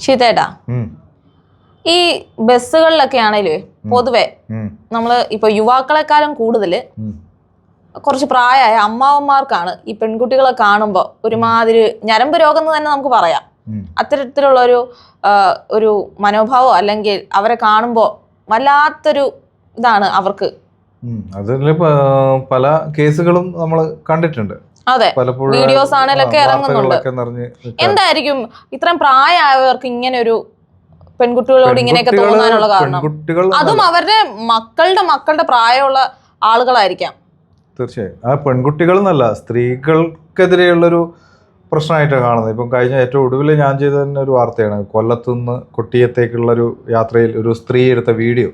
ശീതേട്ടാ ഈ ബസ്സുകളിലൊക്കെ ആണേലേ പൊതുവെ നമ്മൾ ഇപ്പൊ യുവാക്കളെക്കാളും കൂടുതൽ ഉം. കുറച്ച് പ്രായമായ അമ്മാവന്മാർക്കാണ് ഈ പെൺകുട്ടികളെ കാണുമ്പോൾ ഒരുമാതിരി ഞരമ്പ് രോഗം എന്ന് തന്നെ നമുക്ക് പറയാം. അത്തരത്തിലുള്ള ഒരു ഒരു മനോഭാവം അല്ലെങ്കിൽ അവരെ കാണുമ്പോൾ വല്ലാത്തൊരു ഇതാണ് അവർക്ക്. അതിൽ പല കേസുകളും നമ്മൾ കണ്ടിട്ടുണ്ട്. അതെ. വീഡിയോസ് ആണേലൊക്കെ ഇറങ്ങുന്നുണ്ട്. എന്തായിരിക്കും? ഇത്രയും പ്രായമായവർക്ക് ഇങ്ങനെ ഒരു പെൺകുട്ടികളോട് ഇങ്ങനെയൊക്കെ തോന്നാനുള്ള കാരണം? അതും അവരുടെ മക്കളുടെ മക്കളുടെ പ്രായമുള്ള ആളുകളായിരിക്കാം. തീർച്ചയായും. ആ പെൺകുട്ടികൾ എന്നല്ല സ്ത്രീകൾക്കെതിരെയുള്ളൊരു പ്രശ്നമായിട്ടാണ് കാണുന്നത്. ഇപ്പം കഴിഞ്ഞ ഏറ്റവും ഒടുവിൽ ഞാൻ ചെയ്ത തന്നെ ഒരു വാർത്തയാണ്. കൊല്ലത്തുനിന്ന് കൊട്ടിയത്തേക്കുള്ളൊരു യാത്രയിൽ ഒരു സ്ത്രീ എടുത്ത വീഡിയോ.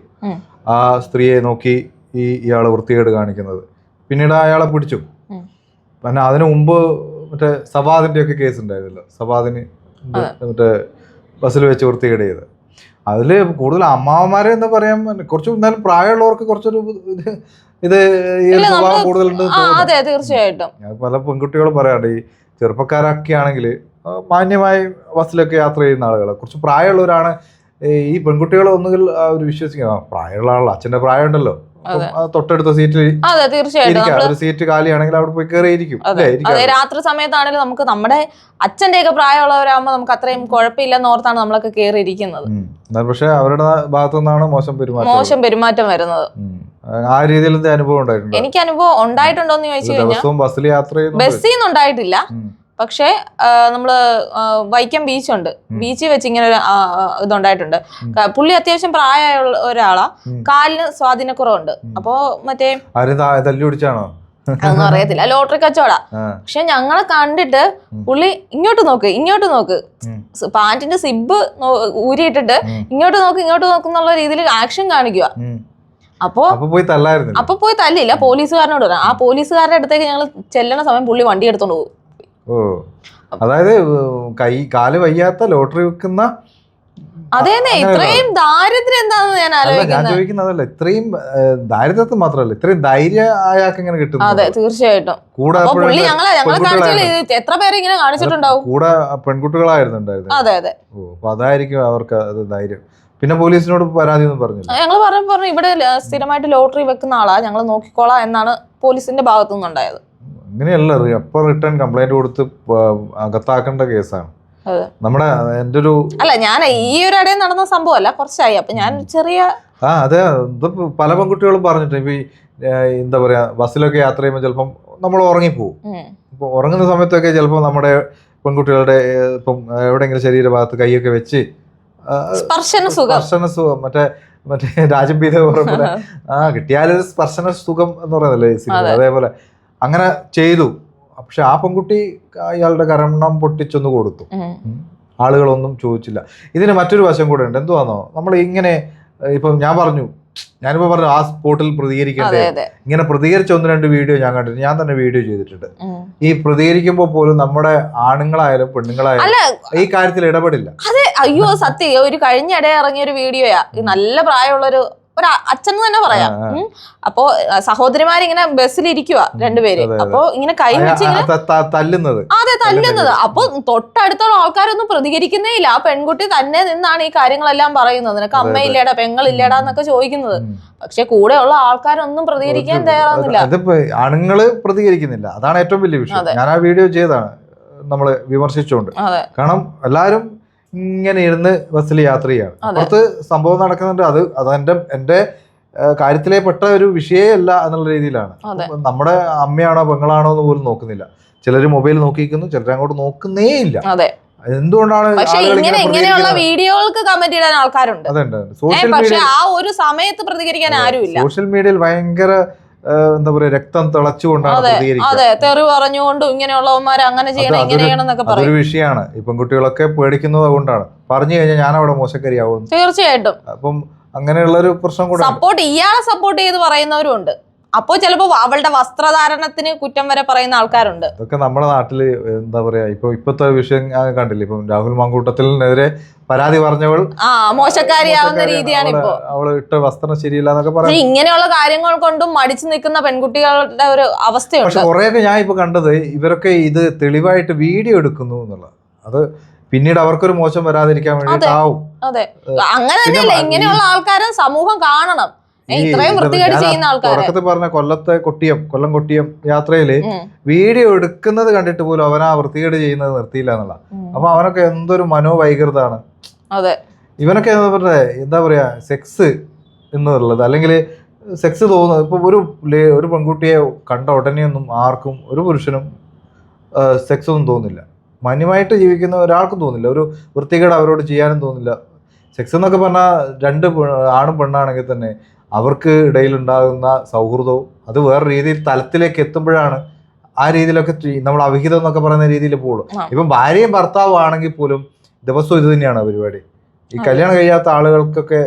ആ സ്ത്രീയെ നോക്കി ഈ ഇയാൾ വൃത്തികേട് കാണിക്കുന്നത്. പിന്നീട് അയാളെ പിടിച്ചു. പിന്നെ അതിനു മുമ്പ് മറ്റേ സവാദിന്റെ ഒക്കെ കേസ് ഉണ്ടായിരുന്നല്ലോ. സവാദിന് മറ്റേ ബസ്സിൽ വെച്ച് വൃത്തികേട് ചെയ്ത്. അതിൽ കൂടുതൽ അമ്മാവന്മാരെ എന്ന് പറയാൻ കുറച്ച് എന്നാലും പ്രായമുള്ളവർക്ക് കുറച്ചൊരു ഇത് ഇത് ഈ സ്വഭാവം കൂടുതലുണ്ട് അതെ തീർച്ചയായിട്ടും. പല പെൺകുട്ടികളും പറയാറുണ്ട് ഈ ചെറുപ്പക്കാരൊക്കെ ആണെങ്കിൽ മാന്യമായി ബസ്സിലൊക്കെ യാത്ര ചെയ്യുന്ന ആളുകൾ കുറച്ച് പ്രായമുള്ളവരാണ് ഈ പെൺകുട്ടികൾ ഒന്നുകിൽ ഒരു വിശ്വസിക്കുക ആ, പ്രായമുള്ള ആളല്ല അച്ഛന്റെ പ്രായമുണ്ടല്ലോ. തൊട്ടടുത്ത സീറ്റിൽ അതെ തീർച്ചയായിട്ടും. ഒരു സീറ്റ് കാലിയാണെങ്കിൽ അവിടെ പോയി കയറിയിരിക്കും. അതെ. രാത്രി സമയത്താണെങ്കിലും നമുക്ക് നമ്മുടെ അച്ഛന്റെ ഒക്കെ പ്രായമുള്ളവരാകുമ്പോൾ നമുക്ക് അത്രയും കുഴപ്പമില്ലെന്ന് ഓർത്താണ് നമ്മളൊക്കെ. എന്നാൽ പക്ഷെ അവരുടെ ഭാഗത്തു നിന്നാണ് മോശം പെരുമാറ്റം മോശം പെരുമാറ്റം വരുന്നത്. ആ രീതിയിൽ അനുഭവം ഉണ്ടായിട്ടുണ്ട്? എനിക്ക് അനുഭവം ഉണ്ടായിട്ടുണ്ടോ എന്ന് ചോദിച്ചു കഴിഞ്ഞാൽ ബസ്സിൽ യാത്ര ബസ്സിൽ നിന്ന് ഉണ്ടായിട്ടില്ല ഉം. പക്ഷേ നമ്മൾ വൈക്കം ബീച്ചുണ്ട്. ബീച്ചിൽ വെച്ച് ഇങ്ങനെ ഒരു ഇതുണ്ടായിട്ടുണ്ട്. പുള്ളി അത്യാവശ്യം പ്രായമുള്ള ഒരാളാ. കാലിന് സ്വാധീനക്കുറവുണ്ട്. അപ്പോ മറ്റേ തല്ലിടിച്ചാണോ അതൊന്നും അറിയത്തില്ല. ലോട്ടറി കച്ചവടാ. പക്ഷെ ഞങ്ങളെ കണ്ടിട്ട് പുള്ളി ഇങ്ങോട്ട് നോക്ക് ഇങ്ങോട്ട് നോക്ക്. പാന്റിന്റെ സിബ് ഊരിയിട്ടിട്ട് ഇങ്ങോട്ട് നോക്ക് ഇങ്ങോട്ട് നോക്ക് എന്നുള്ള രീതിയിൽ ആക്ഷൻ കാണിക്കുക. അപ്പോ പോയി തല്ലായിരുന്നു അപ്പൊ പോയി തല്ലില്ല പോലീസുകാരനോട് പറയാം. ആ പോലീസുകാരുടെ അടുത്തേക്ക് ഞങ്ങൾ ചെല്ലണ സമയം പുള്ളി വണ്ടി എടുത്തോണ്ട് പോകും. ഓ. അതായത് കൈ കാൽ വയ്യാത്ത ലോട്ടറി വെക്കുന്ന അതേന്നെ ഇത്രയും ദാരിദ്ര്യം എന്താണെന്ന് ഞാൻ ഞാൻ ആലോചിക്കുന്നത് ചോദിക്കുന്നതല്ല ഇത്രയും ദാരിദ്ര്യത്തെ മാത്രമല്ല ഇത്രയും ധൈര്യ അയാൾക്ക് എങ്ങനെ കിട്ടും അതെ തീർച്ചയായിട്ടും. കൂടെ അപ്പൊ പുള്ളി ഞങ്ങളെ ഞങ്ങളെ. കാണിച്ചാൽ എത്ര പേരെ ഇങ്ങനെ കാണിച്ചിട്ടുണ്ടാവും? കൂടെ പെൺകുട്ടികളായിരുന്നു ഉണ്ടായിരുന്നത് അതെ അതെ. ഓ അപ്പൊ അതായിരിക്കും അവർക്ക് അത് ധൈര്യം. പിന്നെ പോലീസിനോട് പരാതി ഒന്നും പറഞ്ഞില്ല? ഞങ്ങൾ പറഞ്ഞു പറഞ്ഞു ഇവിടെ ല- സ്ഥിരമായിട്ട് ലോട്ടറി വെക്കുന്ന ആളാ ഞങ്ങൾ നോക്കിക്കോളാം എന്നാണ് പോലീസിന്റെ ഭാഗത്തു നിന്നുണ്ടായത് അങ്ങനെയല്ല എപ്പോൾ റിട്ടേൺ കംപ്ലൈന്റ് കൊടുത്ത് അകത്താക്കേണ്ട കേസാണ്. നമ്മുടെ എന്റെ ഒരു അല്ല ഞാൻ ഈ ഒരു ഇടയിൽ നടന്ന സംഭവമല്ല കുറച്ചായി. അപ്പൊ ഞാൻ ചെറിയ ആ അതെ പല പെൺകുട്ടികളും പറഞ്ഞിട്ടുണ്ട്. ഇപ്പൊ എന്താ പറയാ ബസ്സിലൊക്കെ യാത്ര ചെയ്യുമ്പോൾ ചിലപ്പം നമ്മൾ ഉറങ്ങിപ്പോവും. ഉം, ഇപ്പോൾ ഉറങ്ങുന്ന സമയത്തൊക്കെ ചിലപ്പോൾ നമ്മുടെ പെൺകുട്ടികളുടെ ഇപ്പം എവിടെയെങ്കിലും ശരീരഭാഗത്ത് കൈയൊക്കെ വെച്ച് സ്പർശന സുഖം. സ്പർശന സുഖം. മറ്റേ മറ്റേ രാജം പീത ആ കിട്ടിയാലൊരു സ്പർശന സുഖം എന്ന് പറയുന്നല്ലേ സിനിമ. അതേപോലെ അങ്ങനെ ചെയ്തു. പക്ഷെ ആ പെൺകുട്ടി അയാളുടെ കരണം പൊട്ടിച്ചൊന്ന് കൊടുത്തു. ആളുകളൊന്നും ചോദിച്ചില്ല. ഇതിന് മറ്റൊരു വശം കൂടെ ഉണ്ട്. എന്തുവാന്നോ? നമ്മൾ ഇങ്ങനെ ഇപ്പം ഞാൻ പറഞ്ഞു ഞാനിപ്പോ പറഞ്ഞു ആ സ്പോട്ടിൽ പ്രതികരിക്കണ്ടേ. ഇങ്ങനെ പ്രതികരിച്ച ഒന്ന് രണ്ട് വീഡിയോ ഞാൻ കണ്ടിട്ടുണ്ട്. ഞാൻ തന്നെ വീഡിയോ ചെയ്തിട്ടുണ്ട്. ഈ പ്രതികരിക്കുമ്പോൾ പോലും നമ്മുടെ ആണുങ്ങളായാലും പെണ്ണുങ്ങളായാലും ഈ കാര്യത്തിൽ ഇടപെടില്ല. അതെ അയ്യോ സത്യം. ഒരു കഴിഞ്ഞ ഇടയിൽ ഇറങ്ങിയ ഒരു വീഡിയോയാ. നല്ല പ്രായമുള്ള ഒരു ഒരു അച്ഛൻ തന്നെ പറയാം. അപ്പോ സഹോദരിമാരിങ്ങനെ ബസ്സിൽ ഇരിക്കുക രണ്ടുപേര്. അപ്പോ ഇങ്ങനെ കൈ വെച്ച് തല്ലുന്നത്. അതെ തല്ലുന്നത്. അപ്പൊ തൊട്ടടുത്തുള്ള ആൾക്കാരൊന്നും പ്രതികരിക്കുന്നേ ഇല്ല. ആ പെൺകുട്ടി തന്നെ നിന്നാണ് ഈ കാര്യങ്ങളെല്ലാം പറയുന്നത്. നിനക്ക് അമ്മയില്ലേടാ പെങ്ങളില്ലേടാ എന്നൊക്കെ ചോദിക്കുന്നത്. പക്ഷെ കൂടെയുള്ള ആൾക്കാരൊന്നും പ്രതികരിക്കാൻ തയ്യാറാവുന്നില്ല. അതിപ്പോ ആണുങ്ങൾ പ്രതികരിക്കുന്നില്ല. അതാണ് ഏറ്റവും വലിയ വിഷയം. ഞാൻ ആ വീഡിയോ ചെയ്താണ് നമ്മൾ വിമർശിച്ചുകൊണ്ട് കാരണം എല്ലാവരും ഇങ്ങനെ ഇരുന്ന് ബസ്സിൽ യാത്ര ചെയ്യാണ്. അതെ. അപ്പുറത്ത് സംഭവം നടക്കുന്നുണ്ട്. അത് അത് എന്റെ കാര്യത്തിലെ പെട്ട ഒരു വിഷയമല്ല എന്നുള്ള രീതിയിലാണ്. നമ്മുടെ അമ്മയാണോ പെങ്ങളാണോ എന്ന് പോലും നോക്കുന്നില്ല. ചിലർ മൊബൈൽ നോക്കിയിരിക്കുന്നു ചിലർ അങ്ങോട്ട് നോക്കുന്നേ ഇല്ല അതെ. എന്തുകൊണ്ടാണ് പക്ഷെ ഇങ്ങനെ ഇങ്ങനെ ഇങ്ങനെയുള്ള വീഡിയോകൾക്ക് കമന്റ് ഇടാൻ ആൾക്കാരുണ്ട്. അതുണ്ട് ഏ, സോഷ്യൽ മീഡിയ ആ ഒരു സമയത്ത് പ്രതികരിക്കാൻ ആരുമില്ല. സോഷ്യൽ മീഡിയയിൽ ഭയങ്കര എന്താ പറയാ രക്തം തിളച്ചുകൊണ്ടാണ് അതെ തെറി പറഞ്ഞുകൊണ്ടും ഇങ്ങനെയുള്ളവന്മാർ അങ്ങനെ ചെയ്യണം പറയും. വിഷയമാണ്. ഈ പെൺകുട്ടികളൊക്കെ പേടിക്കുന്നത് അതുകൊണ്ടാണ് പറഞ്ഞു കഴിഞ്ഞാൽ ഞാൻ അവിടെ മോശക്കരിയാവും തീർച്ചയായിട്ടും. അപ്പം അങ്ങനെയുള്ള ഒരു പ്രശ്നം കൂടെ സപ്പോർട്ട് ഇയാളെ സപ്പോർട്ട് ചെയ്ത് പറയുന്നവരും ഉണ്ട് അപ്പോ ചിലപ്പോ അവളുടെ വസ്ത്രധാരണത്തിന് കുറ്റം വരെ പറയുന്ന ആൾക്കാരുണ്ട്. ഇതൊക്കെ നമ്മുടെ നാട്ടിൽ എന്താ പറയാ ഇപ്പൊ ഇപ്പത്തെ വിഷയം കണ്ടില്ല. ഇപ്പം രാഹുൽ മാങ്കൂട്ടത്തിനെതിരെ പരാതി പറഞ്ഞവൾ ആ മോശക്കാരിയാവുന്ന രീതിയാണ് ഇപ്പൊ. അവൾ ഇട്ട വസ്ത്രം ശരിയില്ല എന്നൊക്കെ പറഞ്ഞു ഇങ്ങനെയുള്ള കാര്യങ്ങൾ കൊണ്ടും മടിച്ചു നിൽക്കുന്ന പെൺകുട്ടികളുടെ ഒരു അവസ്ഥയുണ്ട്. പക്ഷെ കുറെയൊക്കെ ഞാൻ ഇപ്പൊ കണ്ടത് ഇവരൊക്കെ ഇത് തെളിവായിട്ട് വീഡിയോ എടുക്കുന്നു എന്നുള്ളത്. അത് പിന്നീട് അവർക്കൊരു മോശം വരാതിരിക്കാൻ വേണ്ടിയിട്ടാവും അതെ അങ്ങനെ തന്നെയല്ല ഇങ്ങനെയുള്ള ആൾക്കാരെ സമൂഹം കാണണം. തുടക്കത്തിൽ പറഞ്ഞ കൊല്ലത്തെ കൊട്ടിയം കൊല്ലം കൊട്ടിയം യാത്രയിൽ വീഡിയോ എടുക്കുന്നത് കണ്ടിട്ട് പോലും അവൻ ആ വൃത്തികേട് ചെയ്യുന്നത് നിർത്തിയില്ല എന്നുള്ള. അപ്പൊ അവനൊക്കെ എന്തൊരു മനോവൈകൃതാണ് അതെ. ഇവനൊക്കെ എന്താ പറയാ സെക്സ് എന്നുള്ളത്. അല്ലെങ്കിൽ സെക്സ് തോന്നുന്നത്. ഇപ്പൊ ഒരു ഒരു പെൺകുട്ടിയെ കണ്ട ഉടനെയൊന്നും ആർക്കും ഒരു പുരുഷനും സെക്സ് ഒന്നും തോന്നില്ല. മാന്യമായിട്ട് ജീവിക്കുന്ന ഒരാൾക്കും തോന്നില്ല. ഒരു വൃത്തികേട് അവരോട് ചെയ്യാനും തോന്നില്ല. സെക്സ് എന്നൊക്കെ പറഞ്ഞാൽ രണ്ട് ആണും പെണ്ണാണെങ്കിൽ തന്നെ അവർക്ക് ഇടയിലുണ്ടാകുന്ന സൗഹൃദവും അത് വേറെ രീതിയിൽ തലത്തിലേക്ക് എത്തുമ്പോഴാണ് ആ രീതിയിലൊക്കെ നമ്മൾ അവിഹിതം എന്നൊക്കെ പറയുന്ന രീതിയിൽ പോകുള്ളൂ. ഇപ്പം ഭാര്യയും ഭർത്താവും ആണെങ്കിൽ പോലും ദിവസവും ഇത് തന്നെയാണ് പരിപാടി. ഈ. കല്യാണം കഴിയാത്ത ആളുകൾക്കൊക്കെ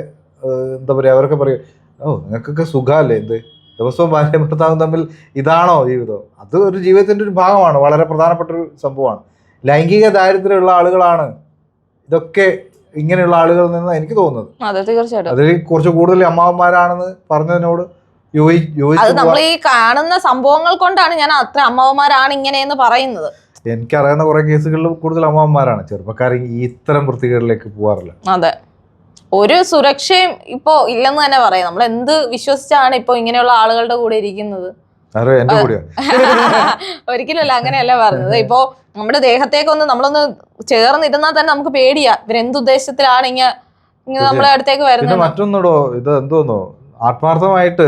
എന്താ പറയുക അവരൊക്കെ പറയും ഓ നിങ്ങൾക്കൊക്കെ സുഖമല്ലേ എന്ത് ദിവസവും ഭാര്യയും ഭർത്താവും തമ്മിൽ ഇതാണോ ജീവിതം? അത് ഒരു ജീവിതത്തിന്റെ ഒരു ഭാഗമാണ്. വളരെ പ്രധാനപ്പെട്ട ഒരു സംഭവമാണ്. ലൈംഗിക ദാരിദ്ര്യമുള്ള ആളുകളാണ് ഇതൊക്കെ ഇങ്ങനെയുള്ള ആളുകളിൽ നിന്ന് എനിക്ക് തോന്നുന്നത്. അതെ തീർച്ചയായിട്ടും. അതിൽ കുറച്ച് കൂടുതൽ അമ്മാവന്മാരാണെന്ന് പറഞ്ഞതിനോട് അത് നമ്മൾ ഈ കാണുന്ന സംഭവങ്ങൾ കൊണ്ടാണ് ഞാൻ അത്ര അമ്മാവന്മാരാണ് ഇങ്ങനെയെന്ന് പറയുന്നത്. എനിക്കറിയാവുന്ന കുറെ കേസുകളിൽ കൂടുതൽ അമ്മാവന്മാരാണ്. ചെറുപ്പക്കാർ ഈ ഇത്തരം വൃത്തികേടിലേക്ക് പോവാറില്ല. അതെ. ഒരു സുരക്ഷയും ഇപ്പോ ഇല്ലെന്ന് തന്നെ പറയാം. നമ്മൾ എന്ത് വിശ്വസിച്ചാണ് ഇപ്പൊ ഇങ്ങനെയുള്ള ആളുകളുടെ കൂടെ ഇരിക്കുന്നത്? ഒരിക്കലല്ല അങ്ങനെയല്ല പറഞ്ഞത്. ഇപ്പോ നമ്മുടെ ദേഹത്തേക്കൊന്ന് നമ്മളൊന്ന് ചേർന്നിരുന്നാൽ തന്നെ നമുക്ക് പേടിയാ. ഇവരെന്തുദ്ദേശത്തിലാണ് ഇങ്ങ ഇങ്ങനെ നമ്മളെ അടുത്തേക്ക് വരുന്നത് മറ്റൊന്നുടോ ഇത് എന്തോന്നോ? ആത്മാർത്ഥമായിട്ട്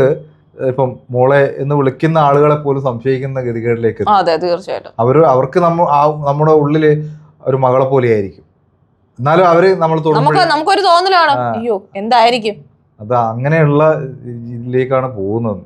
ഇപ്പം മോളെ എന്ന് വിളിക്കുന്ന ആളുകളെ പോലും സംശയിക്കുന്ന ഗതികേടിലേക്ക് അതെ തീർച്ചയായിട്ടും. അവർ അവർക്ക് നമ്മ നമ്മുടെ ഉള്ളിൽ ഒരു മകളെ പോലെയായിരിക്കും. എന്നാലും അവർ നമ്മൾ നമുക്ക് നമുക്കൊരു തോന്നലാണ്. അയ്യോ എന്തായിരിക്കും? അത് അങ്ങനെയുള്ള ഇതിലേക്കാണ് പോകുന്നത്.